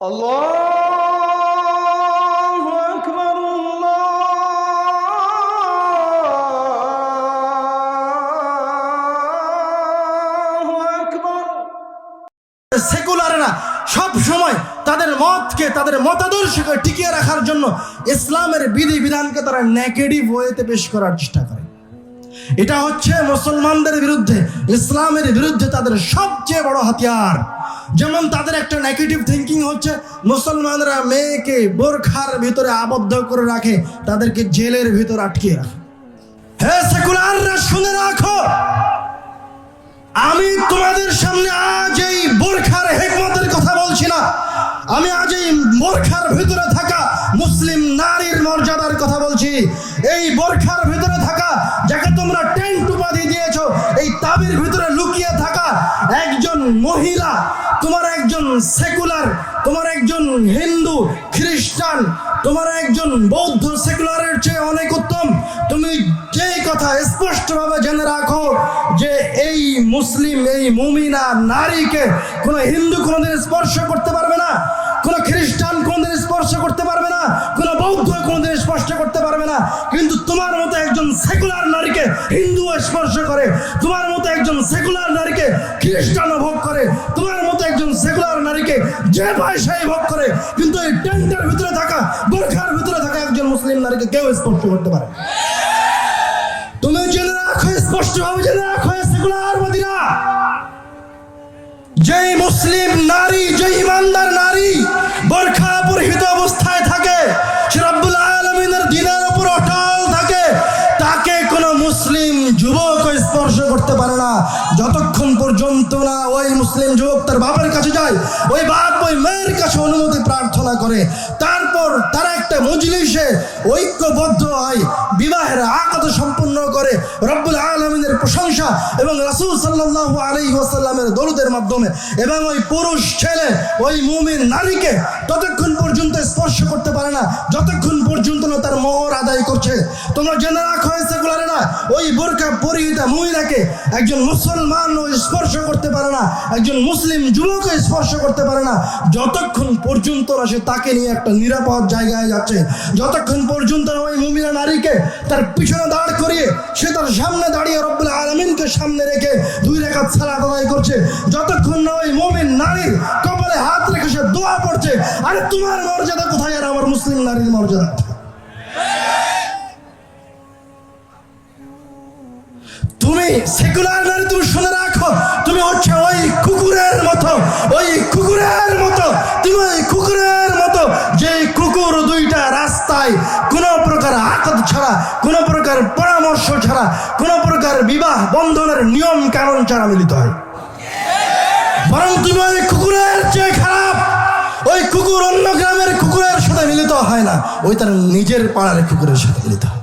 الله أكبر الله أكبر সেকুলাররা সব সময় তাদের মতকে তাদের মতাদর্শকে টিকিয়ে রাখার জন্য ইসলামের বিধি বিধানকে তারা নেগেটিভ ওয়েতে পেশ করার চেষ্টা করে এটা হচ্ছে মুসলমানদের বিরুদ্ধে ইসলামের বিরুদ্ধে তাদের সবচেয়ে বড় হাতিয়ার যেমন তাদের একটা নেগেটিভ থিঙ্কিং হচ্ছে, মুসলমানরা মেয়েকে বোরখার ভিতরে আবদ্ধ করে রাখে, তাদেরকে জেলের ভিতর আটকে রাখে। হে সেকুলাররা, শুনে রাখো। আমি তোমাদের সামনে আজ এই বোরখার হেকমতের কথা বলছি না। আমি আজ এই বোরখার ভিতরে থাকা মুসলিম নারীর মর্যাদার কথা বলছি। এই বোরখার ভিতরে থাকা, যাকে তোমরা টেন্ট উপাধি দিয়েছ, এই তাবির ভিতরে লুকিয়ে থাকা একজন মহিলা, তোমার একজন সেকুলার তোমার একজন হিন্দু, খ্রিস্টান, তোমার একজন বৌদ্ধ সেকুলারের চেয়ে অনেক উত্তম। তুমি যেই কথা স্পষ্টভাবে জেনে রাখো যে এই মুসলিম, এই মুমিনা নারীকে কোনো হিন্দু কোনোদিন স্পর্শ করতে পারবে না, কোনো খ্রিস্টান কোনোদিন স্পর্শ করতে পারবে না, কোনো বৌদ্ধ কোনোদিন স্পর্শ করতে না, কিন্তু তোমার মতো একজন সেকুলার নারীকে হিন্দু স্পর্শ করে, তোমার মতো একজন সেকুলার নারীকে খ্রিস্টানও ভোগ করে, তোমার মতো একজন সেকুলার নারীকে যে পয়সায় ভোগ করে, কিন্তু এই টেন্টের ভিতরে থাকা, বোরখার ভিতরে থাকা একজন মুসলিম নারীকে কেউ স্পর্শ করতে পারে তুমি জেনে রাখো, স্পষ্টভাবে জেনে রাখো সেকুলার মদিনা যেই মুসলিম নারী যতক্ষণ পর্যন্ত না ওই মুসলিম যুবক তার বাবার কাছে যায়, ওই বাপ ওই মেয়ের কাছে অনুমতি প্রার্থনা করে, তারপর তারা একটা মজলিসে ঐক্যবদ্ধ হয়, বিবাহের আকাত সম্পূর্ণ করে, রব্বুল আলমিনের প্রশংসা এবং রাসূল সাল্লাল্লাহু আলাইহি ওয়াসাল্লামের দরুদের মাধ্যমে এবং ওই পুরুষ ছেলে, ওই মুমিন নারীকে ততক্ষণ পর্যন্ত স্পর্শ করতে পারে না। যতক্ষণ পর্যন্ত না তার মোহর আদায় করছে। তোমরা জেনে রাখো সেগুলারে না ওই বোরকা পরিহিতা মহিলাকে একজন মুসলমান স্পর্শ করতে পারে না, একজন মুসলিম যুবক স্পর্শ করতে পারে না। যতক্ষণ পর্যন্ত না সে তাকে নিয়ে একটা নিরাপদ জায়গায় যাচ্ছে, যতক্ষণ পর্যন্ত না ওই মুমিনা নারীকে তার পিছনে দাঁড় করিয়ে সে তার সামনে দাঁড়িয়ে রব্বুল আলমিনকে সামনে রেখে দুই রেখা সালাত আদায় করছে, যতক্ষণ না ওই মুমিন নারীর আরে তোমার মর্যাদা কোথায়? আর আমার মুসলিম নারীর মর্যাদা তুমি সেকুলার নারী তুমি শুনে রাখো। তুমি হচ্ছে ওই কুকুরের মতো, ওই কুকুরের মতো, তুমি ওই কুকুরের মতো যে কুকুর দুইটা রাস্তায় কোনো প্রকার আকত ছাড়া, কোনো প্রকার পরামর্শ ছাড়া, কোনো প্রকার বিবাহ বন্ধনের নিয়ম কানুন ছাড়া মিলিত হয়। বরং তুমি ওই কুকুরের চেয়ে খারাপ। ওই কুকুর অন্য গ্রামের কুকুরের সাথে মিলিত হয় না। ওই তার নিজের পাড়ার কুকুরের সাথে মিলিত হয়।